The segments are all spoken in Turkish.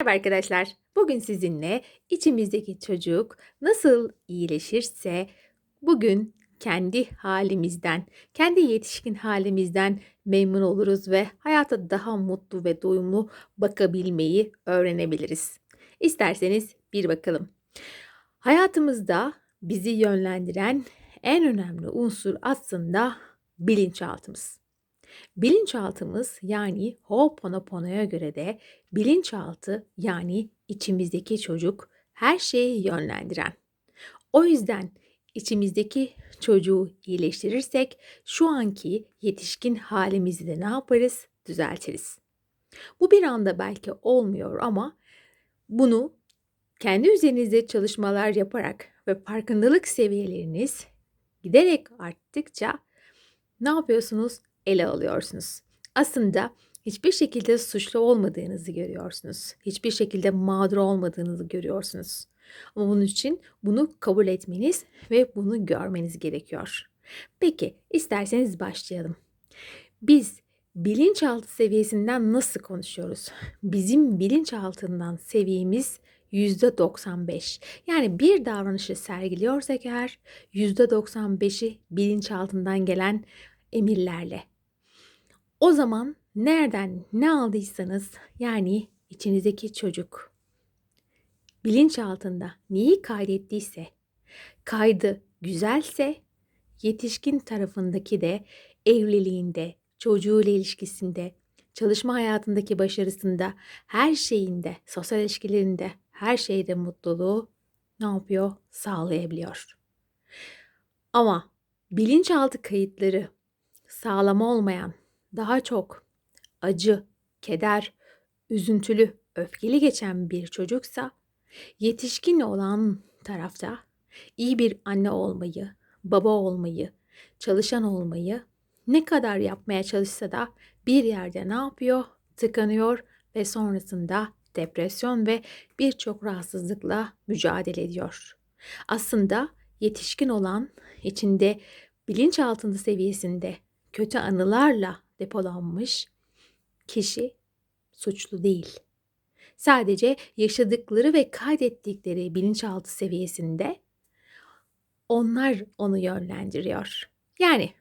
Merhaba arkadaşlar. Bugün sizinle içimizdeki çocuk nasıl iyileşirse bugün kendi halimizden, kendi yetişkin halimizden memnun oluruz ve hayata daha mutlu ve doyumlu bakabilmeyi öğrenebiliriz. İsterseniz bir bakalım. Hayatımızda bizi yönlendiren en önemli unsur aslında bilinçaltımız. Bilinçaltımız yani Ho'oponopono'ya göre de bilinçaltı yani içimizdeki çocuk her şeyi yönlendiren. O yüzden içimizdeki çocuğu iyileştirirsek şu anki yetişkin halimizi de ne yaparız? Düzeltiriz. Bu bir anda belki olmuyor ama bunu kendi üzerinizde çalışmalar yaparak ve farkındalık seviyeleriniz giderek arttıkça ne yapıyorsunuz? Ele alıyorsunuz. Aslında hiçbir şekilde suçlu olmadığınızı görüyorsunuz. Hiçbir şekilde mağdur olmadığınızı görüyorsunuz. Ama bunun için bunu kabul etmeniz ve bunu görmeniz gerekiyor. Peki, isterseniz başlayalım. Biz bilinçaltı seviyesinden nasıl konuşuyoruz? Bizim bilinçaltından seviyemiz %95. Yani bir davranışı sergiliyorsak eğer %95'i bilinçaltından gelen emirlerle. O zaman nereden ne aldıysanız yani içinizdeki çocuk bilinçaltında neyi kaydettiyse kaydı güzelse yetişkin tarafındaki de evliliğinde, çocuğuyla ilişkisinde, çalışma hayatındaki başarısında, her şeyinde, sosyal ilişkilerinde, her şeyde mutluluğu ne yapıyor? Sağlayabiliyor. Ama bilinçaltı kayıtları sağlam olmayan, daha çok acı, keder, üzüntülü, öfkeli geçen bir çocuksa yetişkin olan tarafta iyi bir anne olmayı, baba olmayı, çalışan olmayı ne kadar yapmaya çalışsa da bir yerde ne yapıyor? Tıkanıyor ve sonrasında depresyon ve birçok rahatsızlıkla mücadele ediyor. Aslında yetişkin olan içinde bilinçaltında seviyesinde kötü anılarla depolanmış kişi suçlu değil. Sadece yaşadıkları ve kaydettikleri bilinçaltı seviyesinde onlar onu yönlendiriyor. Yani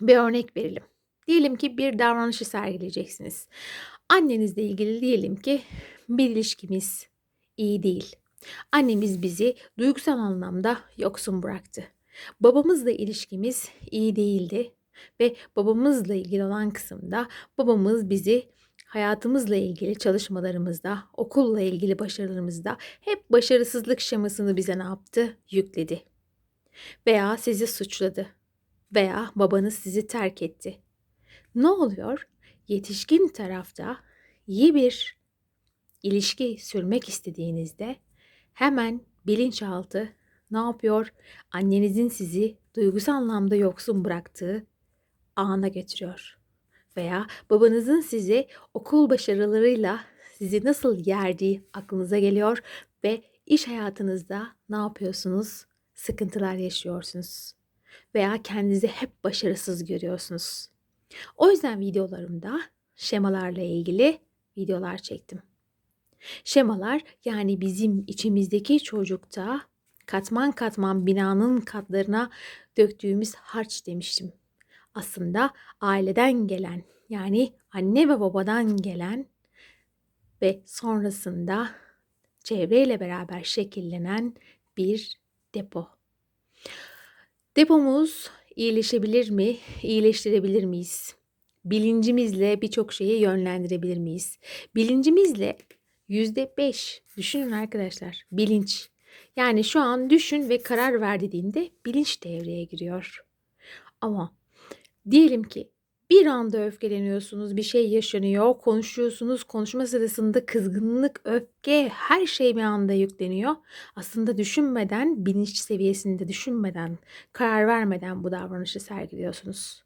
bir örnek verelim. Diyelim ki bir davranışı sergileyeceksiniz. Annenizle ilgili diyelim ki bir ilişkimiz iyi değil. Annemiz bizi duygusal anlamda yoksun bıraktı. Babamızla ilişkimiz iyi değildi ve babamızla ilgili olan kısımda babamız bizi hayatımızla ilgili çalışmalarımızda, okulla ilgili başarılarımızda hep başarısızlık şemasını bize ne yaptı? Yükledi. Veya sizi suçladı. Veya babanız sizi terk etti. Ne oluyor? Yetişkin tarafta iyi bir ilişki sürmek istediğinizde hemen bilinçaltı ne yapıyor? Annenizin sizi duygusal anlamda yoksun bıraktığı ana getiriyor. Veya babanızın sizi okul başarılarıyla sizi nasıl yerdiği aklınıza geliyor ve iş hayatınızda ne yapıyorsunuz? Sıkıntılar yaşıyorsunuz. Veya kendinizi hep başarısız görüyorsunuz. O yüzden videolarımda şemalarla ilgili videolar çektim. Şemalar yani bizim içimizdeki çocukta katman katman binanın katlarına döktüğümüz harç demiştim aslında aileden gelen yani anne ve babadan gelen ve sonrasında çevreyle beraber şekillenen bir depo. Depomuz iyileşebilir mi? İyileştirebilir miyiz? Bilincimizle birçok şeyi yönlendirebilir miyiz? Bilincimizle yüzde beş düşünün arkadaşlar bilinç. Yani şu an düşün ve karar ver dediğinde bilinç devreye giriyor. Ama Diyelim ki bir anda öfkeleniyorsunuz, bir şey yaşanıyor, konuşuyorsunuz, konuşma sırasında kızgınlık, öfke, her şey bir anda yükleniyor. Aslında düşünmeden, bilinç seviyesinde düşünmeden, karar vermeden bu davranışı sergiliyorsunuz.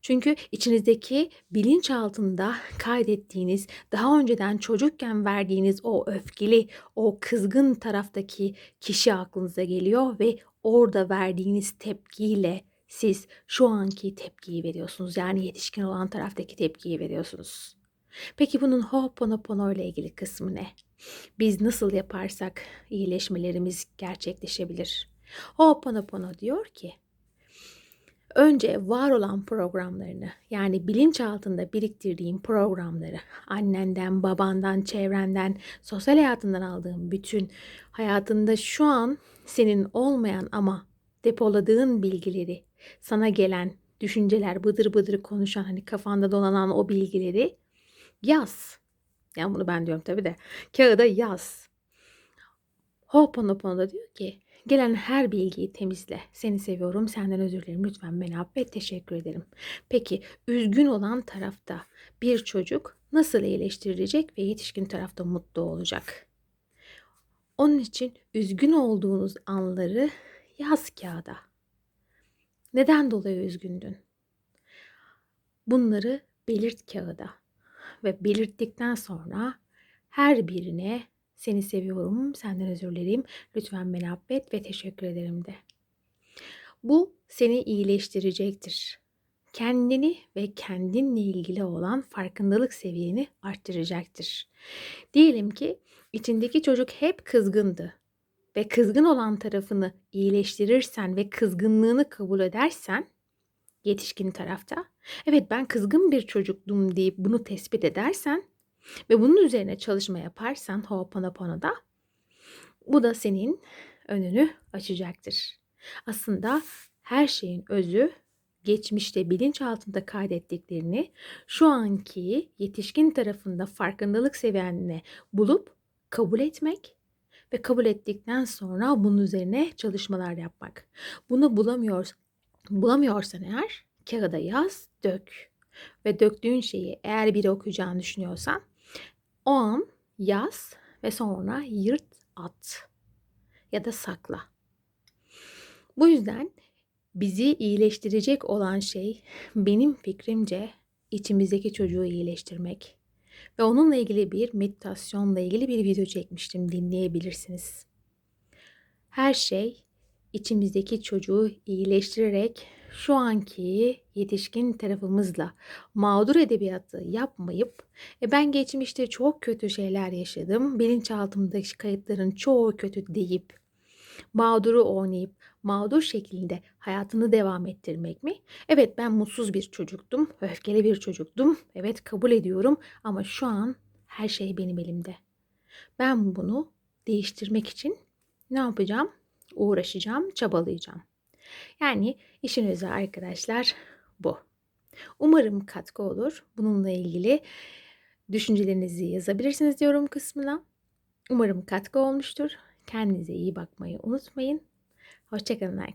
Çünkü içinizdeki bilinç altında kaydettiğiniz, daha önceden çocukken verdiğiniz o öfkeli, o kızgın taraftaki kişi aklınıza geliyor ve orada verdiğiniz tepkiyle siz şu anki tepkiyi veriyorsunuz. Yani yetişkin olan taraftaki tepkiyi veriyorsunuz. Peki bunun Ho'oponopono ile ilgili kısmı ne? Biz nasıl yaparsak iyileşmelerimiz gerçekleşebilir. Ho'oponopono diyor ki önce var olan programlarını yani bilinç altında biriktirdiğin programları annenden, babandan, çevrenden, sosyal hayatından aldığın bütün hayatında şu an senin olmayan ama depoladığın bilgileri, sana gelen düşünceler, bıdır bıdır konuşan hani kafanda donanan o bilgileri yaz. Yani bunu ben diyorum tabii de kağıda yaz. Ho'oponopono da diyor ki Gelen her bilgiyi temizle. Seni seviyorum, senden özür dilerim. Lütfen beni affet, teşekkür ederim. Peki üzgün olan tarafta bir çocuk nasıl iyileştirilecek ve yetişkin tarafta mutlu olacak? Onun için üzgün olduğunuz anları yaz kağıda. Neden dolayı üzgündün? Bunları belirt kağıda ve belirttikten sonra her birine seni seviyorum, senden özür dilerim. Lütfen beni affet ve teşekkür ederim de. Bu seni iyileştirecektir. Kendini ve kendinle ilgili olan farkındalık seviyeni arttıracaktır. Diyelim ki içindeki çocuk hep kızgındı ve kızgın olan tarafını iyileştirirsen ve kızgınlığını kabul edersen yetişkin tarafta evet ben kızgın bir çocuktum deyip bunu tespit edersen ve bunun üzerine çalışma yaparsan Ho'oponopono'da bu da senin önünü açacaktır. Aslında her şeyin özü geçmişte bilinç altında kaydettiklerini şu anki yetişkin tarafında farkındalık seviyenine bulup kabul etmek ve kabul ettikten sonra bunun üzerine çalışmalar yapmak. Bunu bulamıyorsan, bulamıyorsan eğer kağıda yaz, dök. Ve döktüğün şeyi eğer biri okuyacağını düşünüyorsan o an yaz ve sonra yırt at ya da sakla. Bu yüzden bizi iyileştirecek olan şey benim fikrimce içimizdeki çocuğu iyileştirmek. Ve onunla ilgili bir meditasyonla ilgili bir video çekmiştim dinleyebilirsiniz. Her şey içimizdeki çocuğu iyileştirerek şu anki yetişkin tarafımızla mağdur edebiyatı yapmayıp e ben geçmişte çok kötü şeyler yaşadım. Bilinçaltımdaki kayıtların çoğu kötü deyip mağduru oynayıp mağdur şeklinde hayatını devam ettirmek mi? Evet ben mutsuz bir çocuktum, öfkeli bir çocuktum. Evet kabul ediyorum ama şu an her şey benim elimde. Ben bunu değiştirmek için ne yapacağım? Uğraşacağım, çabalayacağım. Yani işin özü arkadaşlar bu. Umarım katkı olur. Bununla ilgili düşüncelerinizi yazabilirsiniz yorum kısmına. Umarım katkı olmuştur. Kendinize iyi bakmayı unutmayın. Hoşçakalın arkadaşlar.